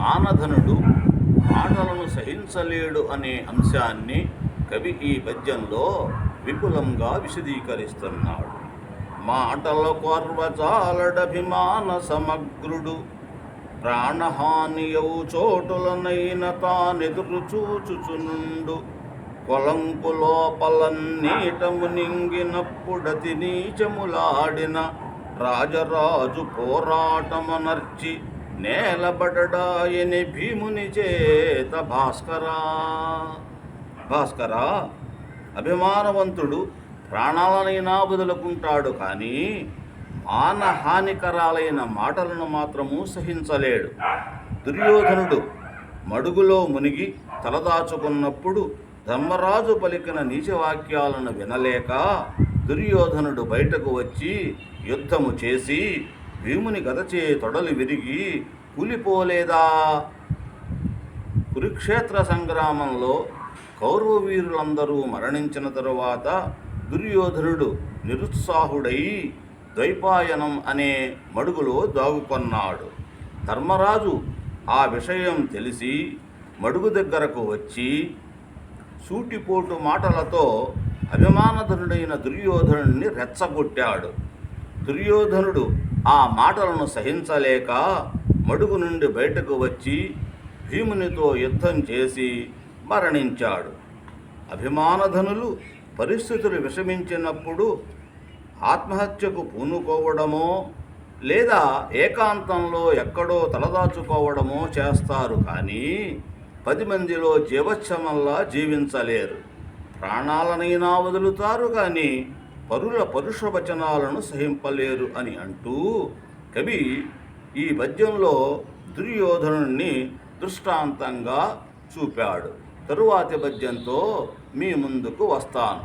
మానధనుడు మాటలను సహించలేడు అనే అంశాన్ని కవి ఈ పద్యంలో విపులంగా విశదీకరిస్తున్నాడు. మాటల కోర్వచాలడభిమాన సమగ్రుడు ప్రాణహానియవు చోటులనైన తానెదురు చూచుచునుండు కొలంకు లోపలన్నీటము నింగినప్పుడతి నీచములాడిన రాజరాజు పోరాటమనర్చి నేలబడడాయని భీముని చేత భాస్కరా. భాస్కరా అభిమానవంతుడు ప్రాణాలనైనా వదులుకుంటాడు కానీ మానహానికరాలైన మాటలను మాత్రము సహించలేడు. దుర్యోధనుడు మడుగులో మునిగి తలదాచుకున్నప్పుడు ధర్మరాజు పలికిన నీచవాక్యాలను వినలేక దుర్యోధనుడు బయటకు వచ్చి యుద్ధము చేసి భీముని గదచే తొడలు విరిగి కూలిపోలేదా? కురుక్షేత్ర సంగ్రామంలో కౌరవ వీరులందరూ మరణించిన తరువాత దుర్యోధనుడు నిరుత్సాహుడై ద్వైపాయనం అనే మడుగులో దాగుకొన్నాడు. ధర్మరాజు ఆ విషయం తెలిసి మడుగు దగ్గరకు వచ్చి సూటిపోటు మాటలతో అభిమానధనుడైన దుర్యోధనుడిని రెచ్చగొట్టాడు. దుర్యోధనుడు ఆ మాటలను సహించలేక మడుగు నుండి బయటకు వచ్చి భీమునితో యుద్ధం చేసి మరణించాడు. అభిమానధనులు పరిస్థితులు విషమించినప్పుడు ఆత్మహత్యకు పూనుకోవడమో లేదా ఏకాంతంలో ఎక్కడో తలదాచుకోవడమో చేస్తారు కానీ పది మందిలో జీవక్షమల్లా జీవించలేరు. ప్రాణాలనైనా వదులుతారు కానీ పరుల పరుష వచనాలను సహింపలేరు అని అంటూ కవి ఈ పద్యంలో దుర్యోధనుణ్ణి దృష్టాంతంగా చూపాడు. తరువాతి పద్యంతో మీ ముందుకు వస్తాను.